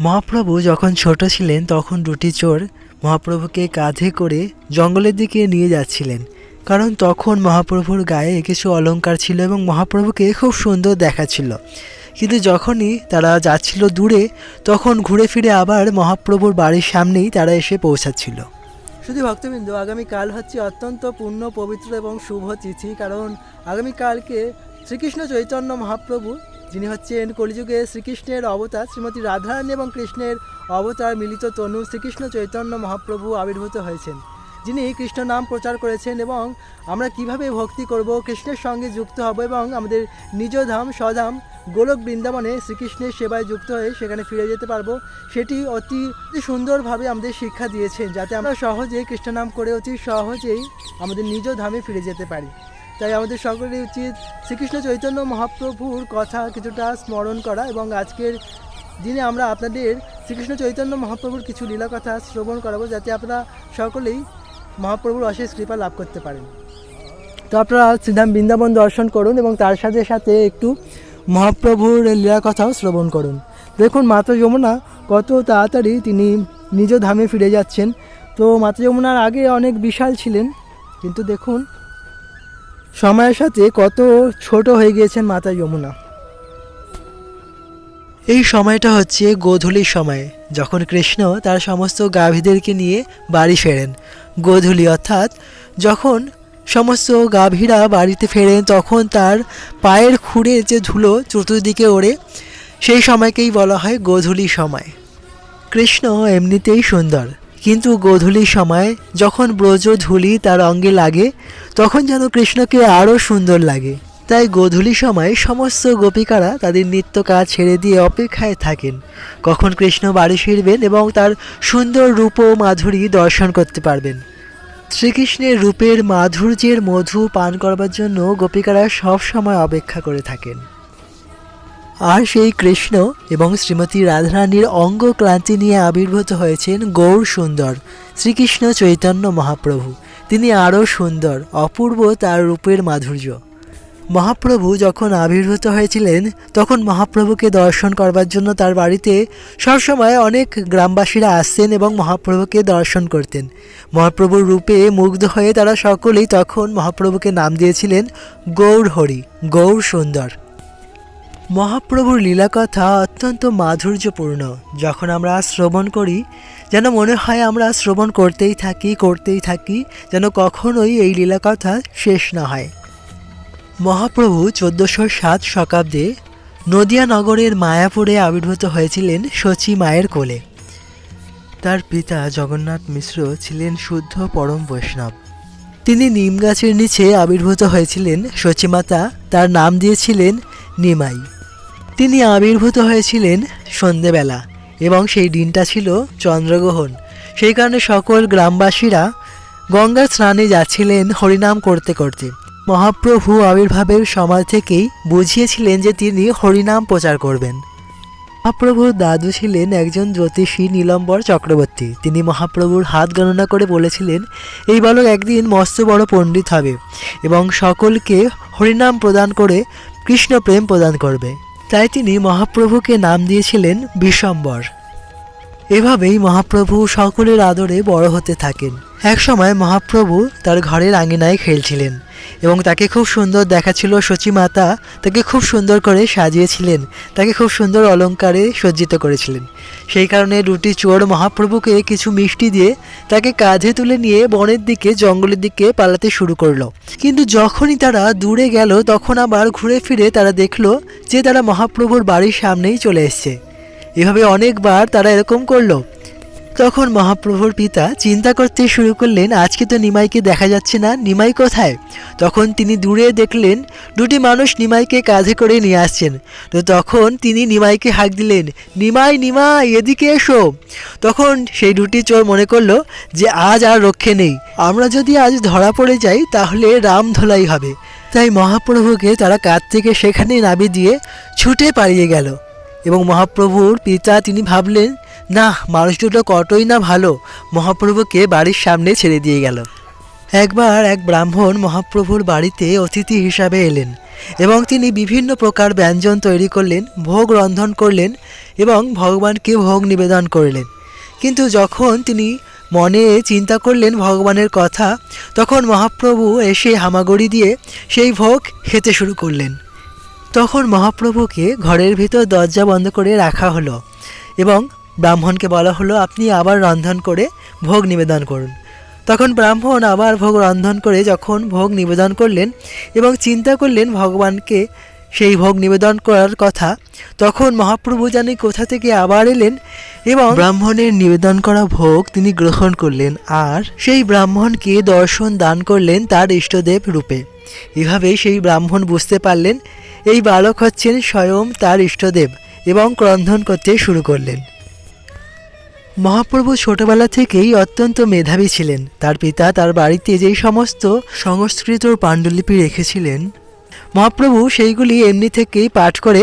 মহাপ্রভু যখন ছোট ছিলেন, তখন দুটি চোর মহাপ্রভুকে কাঁধে করে জঙ্গলের দিকে নিয়ে যাচ্ছিলেন। কারণ তখন মহাপ্রভুর গায়ে কিছু অলঙ্কার ছিল এবং মহাপ্রভুকে খুব সুন্দর দেখাচ্ছিল। কিন্তু যখনই তারা যাচ্ছিল দূরে, তখন ঘুরে ফিরে আবার মহাপ্রভুর বাড়ির সামনেই তারা এসে পৌঁছাচ্ছিল। শুধু ভক্তবিন্দু, আগামীকাল হচ্ছে অত্যন্ত পূর্ণ, পবিত্র এবং শুভ তিথি। কারণ আগামীকালকে শ্রীকৃষ্ণ চৈতন্য মহাপ্রভু যিনি হচ্ছেন কলিযুগে শ্রীকৃষ্ণের অবতার শ্রীমতী রাধারানী এবং কৃষ্ণের অবতার মিলিত তনু শ্রীকৃষ্ণ চৈতন্য মহাপ্রভু আবির্ভূত হয়েছেন। যিনি কৃষ্ণ নাম প্রচার করেছেন এবং আমরা কীভাবে ভক্তি করব, কৃষ্ণের সঙ্গে যুক্ত হব এবং আমাদের নিজ ধাম স্বধাম গোলক বৃন্দাবনে শ্রীকৃষ্ণের সেবায় যুক্ত হয়ে সেখানে ফিরে যেতে পারব, সেটি অতি সুন্দরভাবে আমাদের শিক্ষা দিয়েছেন, যাতে আমরা সহজেই কৃষ্ণ নাম করে অতি সহজেই আমাদের নিজ ধামে ফিরে যেতে পারি। তাই আমাদের সকলের উচিত শ্রীকৃষ্ণ চৈতন্য মহাপ্রভুর কথা কিছুটা স্মরণ করা এবং আজকের দিনে আমরা আপনাদের শ্রীকৃষ্ণ চৈতন্য মহাপ্রভুর কিছু লীলা কথা শ্রবণ করাবো যাতে আপনারা সকলেই মহাপ্রভুর অশেষ কৃপা লাভ করতে পারেন। তো আপনারা শ্রীধাম বৃন্দাবন দর্শন করুন এবং তার সাথে সাথে একটু মহাপ্রভুর লীলা কথাও শ্রবণ করুন। দেখুন, মাতা যমুনা কত তাড়াতাড়ি তিনি নিজ ধামে ফিরে যাচ্ছেন। তো মাতা যমুনার আগে অনেক বিশাল ছিলেন, কিন্তু দেখুন সময়ের সাথে কত ছোট হয়ে গিয়েছেন মাতা যমুনা। এই সময়টা হচ্ছে গোধূলির সময়, যখন কৃষ্ণ তার সমস্ত গাভীদেরকে নিয়ে বাড়ি ফেরেন। গোধূলি অর্থাৎ যখন সমস্ত গাভীরা বাড়িতে ফেরেন, তখন তার পায়ের খুঁড়ে যে ধুলো চতুর্দিকে ওড়ে, সেই সময়কেই বলা হয় গোধূলি সময়। কৃষ্ণ এমনিতেই সুন্দর। কিন্তু গোধূলির সময় যখন ব্রজ ধুলি তার অঙ্গে লাগে, তখন যেন কৃষ্ণকে আরও সুন্দর লাগে। তাই গোধূলি সময় সমস্ত গোপিকারা তাদের নিত্য কাজ ছেড়ে দিয়ে অপেক্ষায় থাকেন। কখন কৃষ্ণ বাড়ি ফিরবেন এবং তার সুন্দর রূপ ও মাধুরী দর্শন করতে পারবেন। শ্রীকৃষ্ণের রূপের মাধুর্যের মধু পান করবার জন্য গোপিকারা সব সময় অপেক্ষা করে থাকেন। আর সেই কৃষ্ণ এবং শ্রীমতী রাধারানীর অঙ্গ ক্লান্তি নিয়ে আবির্ভূত হয়েছেন গৌর সুন্দর, শ্রীকৃষ্ণ চৈতন্য মহাপ্রভু। তিনি আরও সুন্দর, অপূর্ব তার রূপের মাধুর্য। মহাপ্রভু যখন আবির্ভূত হয়েছিলেন, তখন মহাপ্রভুকে দর্শন করবার জন্য তার বাড়িতে সবসময় অনেক গ্রামবাসীরা আসতেন এবং মহাপ্রভুকে দর্শন করতেন। মহাপ্রভুর রূপে মুগ্ধ হয়ে তারা সকলেই তখন মহাপ্রভুকে নাম দিয়েছিলেন গৌর হরি গৌর সুন্দর। মহাপ্রভুর লীলাকথা অত্যন্ত মাধুর্যপূর্ণ। যখন আমরা শ্রবণ করি, যেন মনে হয় আমরা শ্রবণ করতেই থাকি করতেই থাকি, যেন কখনোই এই লীলাকথা শেষ না হয়। মহাপ্রভু চোদ্দোশো সাত শতাব্দে নদিয়া নগরের মায়াপুরে আবির্ভূত হয়েছিলেন শচী মায়ের কোলে। তার পিতা জগন্নাথ মিশ্র ছিলেন শুদ্ধ পরম বৈষ্ণব। তিনি নিম গাছের নিচে আবির্ভূত হয়েছিলেন শচীমাতা। তার নাম দিয়েছিলেন নিমাই। তিনি আবির্ভূত হয়েছিলেন সন্ধেবেলা, এবং সেই দিনটা ছিল চন্দ্রগ্রহণ। সেই কারণে সকল গ্রামবাসীরা গঙ্গার স্নানে যাচ্ছিলেন হরিনাম করতে করতে। মহাপ্রভু আবির্ভাবের সময় থেকেই বুঝিয়েছিলেন যে তিনি হরিনাম প্রচার করবেন। মহাপ্রভুর দাদু ছিলেন একজন জ্যোতিষী নীলম্বর চক্রবর্তী। তিনি মহাপ্রভুর হাত গণনা করে বলেছিলেন, এই বালক একদিন মস্ত বড় পণ্ডিত হবে এবং সকলকে হরিনাম প্রদান করে কৃষ্ণ প্রেম প্রদান করবে। তাই তিনি মহাপ্রভুকে নাম দিয়েছিলেন বিশ্বম্বর এভাবেই মহাপ্রভু সকলের আদরে বড় হতে থাকেন। একসময় মহাপ্রভু তার ঘরের আঙিনায় খেলছিলেন। এবং তাকে খুব সুন্দর দেখাচ্ছিল মাতা। তাকে খুব সুন্দর করে সাজিয়েছিলেন। তাকে খুব সুন্দর অলঙ্কারে সজ্জিত করেছিলেন। সেই কারণে দুটি চোর মহাপ্রভুকে কিছু মিষ্টি দিয়ে তাকে কাঁধে তুলে নিয়ে বনের দিকে, জঙ্গলের দিকে পালাতে শুরু করল। কিন্তু যখনই তারা দূরে গেল, তখন আবার ঘুরে ফিরে তারা দেখল যে তারা মহাপ্রভুর বাড়ির সামনেই চলে এসছে। এভাবে অনেকবার তারা এরকম করল। তখন মহাপ্রভুর পিতা চিন্তা করতে শুরু করলেন, আজকে তো নিমাইকে দেখা যাচ্ছে না, নিমাই কোথায়? তখন তিনি দূরে দেখলেন, দুটি মানুষ নিমাইকে কাঁধে করে নিয়ে আসছেন। তো তখন তিনি নিমাইকে হাঁক দিলেন, নিমাই নিমাই, এদিকে এসো। তখন সেই দুটি চোর মনে করল যে, আজ আর রক্ষে নেই। আমরা যদি আজ ধরা পড়ে যাই, তাহলে রাম ধোলাই হবে। তাই মহাপ্রভুকে তারা কাঁধ থেকে সেখানে নামিয়ে দিয়ে ছুটে পালিয়ে গেল। এবং মহাপ্রভুর পিতা, তিনি ভাবলেন না মানুষ দুটো কতই না ভালো, মহাপ্রভুকে বাড়ির সামনে ছেড়ে দিয়ে গেল। একবার এক ব্রাহ্মণ মহাপ্রভুর বাড়িতে অতিথি হিসাবে এলেন এবং তিনি বিভিন্ন প্রকার ব্যঞ্জন তৈরি করলেন, ভোগ রন্ধন করলেন এবং ভগবানকে ভোগ নিবেদন করলেন। কিন্তু যখন তিনি মনে চিন্তা করলেন ভগবানের কথা, তখন মহাপ্রভু এসে হামাগুড়ি দিয়ে সেই ভোগ খেতে শুরু করলেন। তখন মহাপ্রভুকে ঘরের ভিতর দরজা বন্ধ করে রাখা হলো এবং ব্রাহ্মণকে বলা হলো, আপনি আবার রন্ধন করে ভোগ নিবেদন করুন। তখন ব্রাহ্মণ আবার ভোগ রন্ধন করে যখন ভোগ নিবেদন করলেন এবং চিন্তা করলেন ভগবানকে সেই ভোগ নিবেদন করার কথা, তখন মহাপ্রভু জানি কোথা থেকে আবার এলেন এবং ব্রাহ্মণের নিবেদন করা ভোগ তিনি গ্রহণ করলেন আর সেই ব্রাহ্মণকে দর্শন দান করলেন তার ইষ্টদেব রূপে। এভাবে সেই ব্রাহ্মণ বুঝতে পারলেন, এই বালক হচ্ছেন স্বয়ং তার ইষ্টদেব এবং ক্রন্ধন করতে শুরু করলেন। মহাপ্রভু ছোটবেলা থেকেই অত্যন্ত মেধাবী ছিলেন। তার পিতা তার বাড়িতে যেই সমস্ত সংস্কৃত পাণ্ডুলিপি রেখেছিলেন, মহাপ্রভু সেইগুলি এমনি থেকেই পাঠ করে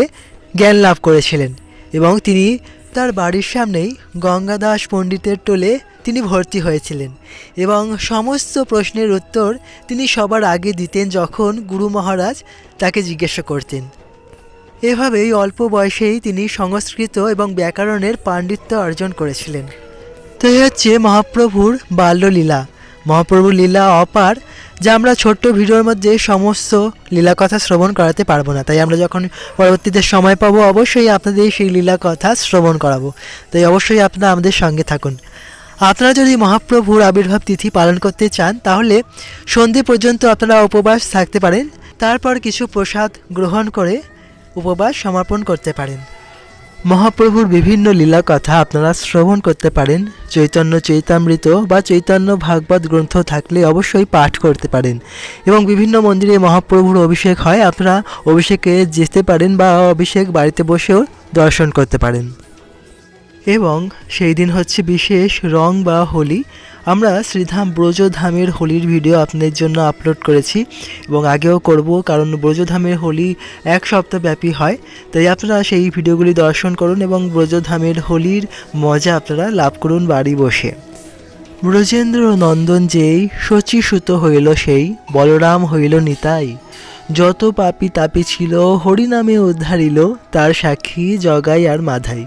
জ্ঞান লাভ করেছিলেন এবং তিনি তার বাড়ির সামনেই গঙ্গাদাস পণ্ডিতের টোলে তিনি ভর্তি হয়েছিলেন এবং সমস্ত প্রশ্নের উত্তর তিনি সবার আগে দিতেন যখন গুরু মহারাজ তাকে জিজ্ঞাসা করতেন। এভাবেই অল্প বয়সেই তিনি সংস্কৃত এবং ব্যাকরণের পাণ্ডিত্য অর্জন করেছিলেন। তো হচ্ছে মহাপ্রভুর বাল্যলীলা। মহাপ্রভুর লীলা অপার, যা আমরা ছোট্ট ভিডিওর মধ্যে সমস্ত লীলা কথা শ্রবণ করাতে পারব না। তাই আমরা যখন পরবর্তীতে সময় পাবো, অবশ্যই আপনাদের সেই লীলা কথা শ্রবণ করাবো। তাই অবশ্যই আপনারা আমাদের সঙ্গে থাকুন। আপনারা যদি মহাপ্রভুর আবির্ভাব তিথি পালন করতে চান, তাহলে সন্ধে পর্যন্ত আপনারা উপবাস থাকতে পারেন। তারপর কিছু প্রসাদ গ্রহণ করে উপবাস সমর্পণ করতে পারেন। মহাপ্রভুর বিভিন্ন লীলা কথা আপনারা শ্রবণ করতে পারেন। চৈতন্য চৈতামৃত বা চৈতন্য ভাগবত গ্রন্থ থাকলে অবশ্যই পাঠ করতে পারেন। এবং বিভিন্ন মন্দিরে মহাপ্রভুর অভিষেক হয়, আপনারা অভিষেকে যেতে পারেন বা অভিষেক বাড়িতে বসেও দর্শন করতে পারেন। এবং সেই দিন হচ্ছে বিশেষ রং বা হোলি। আমরা শ্রীধাম ব্রজধামের হোলির ভিডিও আপনাদের জন্য আপলোড করেছি এবং আগেও করব, কারণ ব্রজধামের হোলি এক সপ্তাহ ব্যাপী হয়। তাই আপনারা সেই ভিডিওগুলি দর্শন করুন এবং ব্রজধামের হোলির মজা আপনারা লাভ করুন বাড়ি বসে। ব্রজেন্দ্র নন্দন যেই শচীসুত হইল সেই, বলরাম হইল নিতাই। যত পাপি তাপি ছিল, হরিনামে উদ্ধারিল, তার সাক্ষী জগাই আর মাধাই।